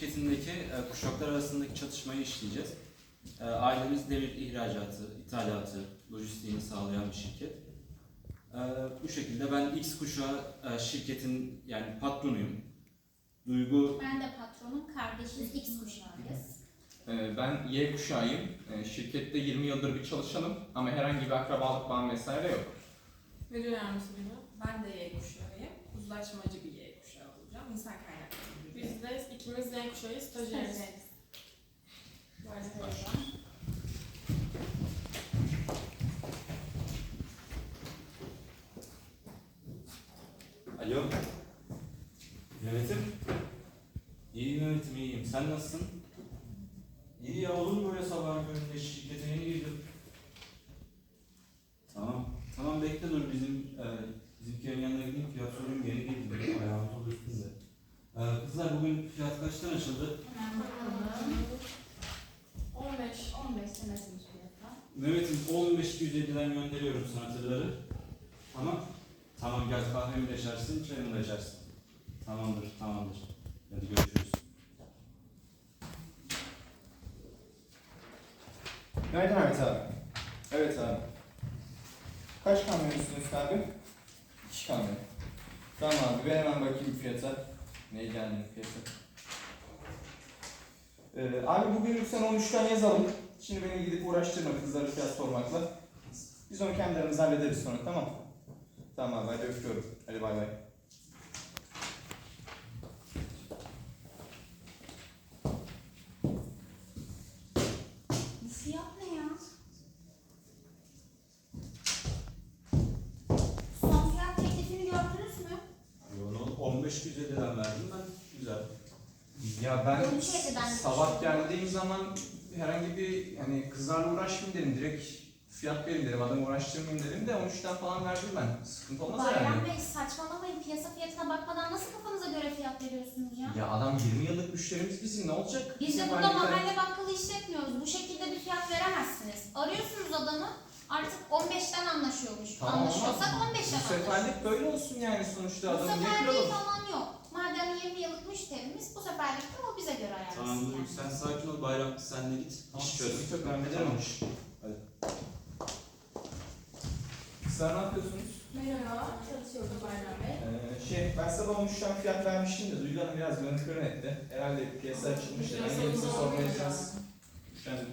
Şirketindeki e, kuşaklar arasındaki çatışmayı işleyeceğiz. E, Ailemiz demir ihracatı, ithalatı, lojistiğini sağlayan bir şirket. E, Bu şekilde ben X kuşağı e, şirketin yani patronuyum. Duygu Ben de patronum, kardeşiniz X kuşağıyız. Ee, Ben Y kuşağıyım. Ee, Şirkette 20 yıldır bir çalışanım ama herhangi bir akrabalık bağım vesaire yok. Müdür yardımcısı benim. Ben de Y kuşağıyım. Uzlaşmacı bir Y kuşağı olacağım. İnsan kaynakları. İkimiz Y kuşağıyız. Stajyeriz. Böyle. Alo. Mehmet'im. İyi Mehmet'im iyiyim. Sen nasılsın? İyi ya olur mu böyle sabahın köründe şirkete yeni girdim. Tamam. Tamam bekle dur bizim e, bizimkilerin yanına gideyim fiyat sorayım yeni girdim. Ayağımız olur üstünde. E, kızlar bugün fiyat kaçtan açıldı? Hemen bakalım. 15. 15 senesiniz fiyata. Mehmet'im 15.250'den gönderiyorum sana tırları. Tamam. Tamam gel kahvemi de içersin, çayımı da içersin. Tamamdır, tamamdır. Hadi görüşürüz. Günaydın Ahmet abi. Evet abi. Kaç kamyon istiyorsun abi? İki kamyon. Tamam abi ben hemen bakayım fiyata. Ne geldi fiyata? Ee, abi bugün sen 13'ten yazalım. Şimdi beni gidip uğraştırma kızlara fiyat sormakla. Biz onu kendi aramızda hallederiz sonra tamam mı? Tamam abi hadi öpüyorum. Hadi bay bay. Bu fiyat ne ya? Son fiyat teklifini gördünüz mü? Onu 15.250'den verdim ben. Güzel. Ya ben sabah geldiğim zaman herhangi bir hani kızlarla uğraşmayayım dedim. Direkt fiyat verin dedim. Adamı uğraştırmayayım dedim de 13'ten falan verdim ben. Sıkıntı olmaz Bayram herhalde. Bey saçmalamayın. Piyasa fiyatına bakmadan nasıl kafanıza göre fiyat veriyorsunuz ya? Ya adam 20 yıllık müşterimiz bizim ne olacak? Biz de burada mahalle bakkalı işletmiyoruz. Bu şekilde bir fiyat veremezsiniz. Arıyorsunuz adamı. Artık 15'ten anlaşıyormuş. Tamam, Anlaşıyorsak ama 15'ten Bu anlaşıyoruz. seferlik böyle olsun yani sonuçta Bu kıralım? falan yok. Madem 20 yıllık müşterimiz bu seferlik de o bize göre ayarlasın. Tamam dur yani. Sen sakin ol Bayram sen de git. Tamam, İş çöz. ben hallederim Tamam. işi. Kızlar ne yapıyorsunuz? Merhaba. Çalışıyoruz Bayram Bey. Ee, şey ben sabah 13'ten fiyat vermiştim de Duygu Hanım biraz beni kırın etti. Herhalde piyasa açılmış da ben Piyasa gelip size uzun sormaya olmayacak. biraz üşendim.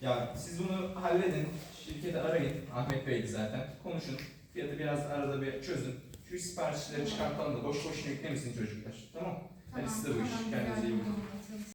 Ya siz bunu halledin. Şirketi arayın. Ahmet Bey'di zaten. Konuşun. Fiyatı biraz arada bir çözün. Şu siparişleri çıkartalım da boş boşuna eklemesin çocuklar. Tamam. Hadi siz de bu iş. Kendinize iyi bakın.